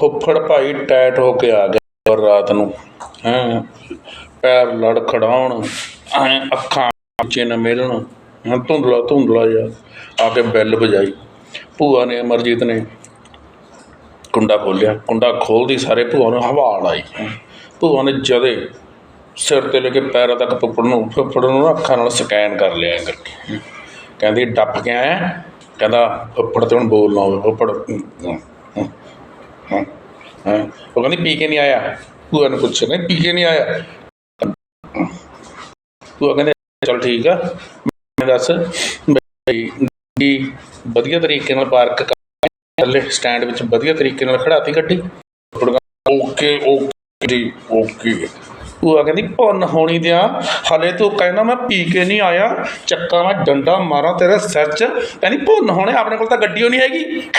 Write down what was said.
ਫੁੱਫੜ ਭਾਈ ਟੈਟ ਹੋ ਕੇ ਆ ਗਿਆ ਰਾਤ ਨੂੰ, ਹੈਂ, ਪੈਰ ਲੜ ਖੜਾਉਣ ਅੱਖਾਂ ਉੱਚੇ ਨਾ ਮਿਲਣ ਹਾਂ ਧੁੰਦਲਾ ਧੁੰਦਲਾ ਜਿਹਾ ਆ ਕੇ ਬੈਲ ਵਜਾਈ। ਭੂਆ ਨੇ, ਅਮਰਜੀਤ ਨੇ ਕੁੰਡਾ ਖੋਲ੍ਹਿਆ, ਕੁੰਡਾ ਖੋਲ੍ਹਦੀ ਸਾਰੇ ਭੂਆ ਨੂੰ ਹਵਾਲ ਆਈ। ਭੂਆ ਨੇ ਜਦੇ ਸਿਰ ਤੇ ਲੈ ਕੇ ਪੈਰਾਂ ਤੱਕ ਫੁੱਫੜ ਨੂੰ ਫੁੱਫੜ ਨੂੰ ਅੱਖਾਂ ਨਾਲ ਸਕੈਨ ਕਰ ਲਿਆ ਕਰਕੇ। ਕਹਿੰਦੀ, ਡੱਪ ਕੇ ਆਇਆ? ਕਹਿੰਦਾ, ਫੁੱਫੜ ਤੇ ਹੁਣ ਬੋਲਣਾ ਹੋਵੇ, ਫੁੱਫੜ ਹੈਂ। ਉਹ ਕਹਿੰਦੀ, ਪੀ ਕੇ ਨਹੀਂ ਆਇਆ। ਭੂਆ ਨੇ ਪੁੱਛਿਆ ਨਹੀਂ ਪੀ ਕੇ ਨਹੀਂ ਆਇਆ। ਭੂਆ ਕਹਿੰਦੇ, ਚਲ ਠੀਕ ਆ, ਮੈਂ ਦੱਸ, ਬਈ ਵਧੀਆ ਤਰੀਕੇ ਨਾਲ ਪਾਰਕ ਥੱਲੇ ਸਟੈਂਡ ਵਿੱਚ ਵਧੀਆ ਤਰੀਕੇ ਨਾਲ ਖੜਾਤੀ ਗੱਡੀ। ਓਕੇ ਓਕੇ ਜੀ, ਓਕੇ। ਭੂਆ ਕਹਿੰਦੀ, ਭੁੰਨ ਹੋਣੀ ਦਿਆਂ। ਹਲੇ ਤੂੰ ਕਹਿੰਦਾ, ਮੈਂ ਪੀ ਕੇ ਨਹੀਂ ਆਇਆ। ਚੱਕਾ ਮੈਂ ਡੰਡਾ ਮਾਰਾਂ ਤੇਰੇ ਸਿਰ 'ਚ। ਕਹਿੰਦੀ, ਭੁੰਨ ਹੋਣੇ, ਆਪਣੇ ਕੋਲ ਤਾਂ ਗੱਡੀ ਓ ਨਹੀਂ ਹੈਗੀ।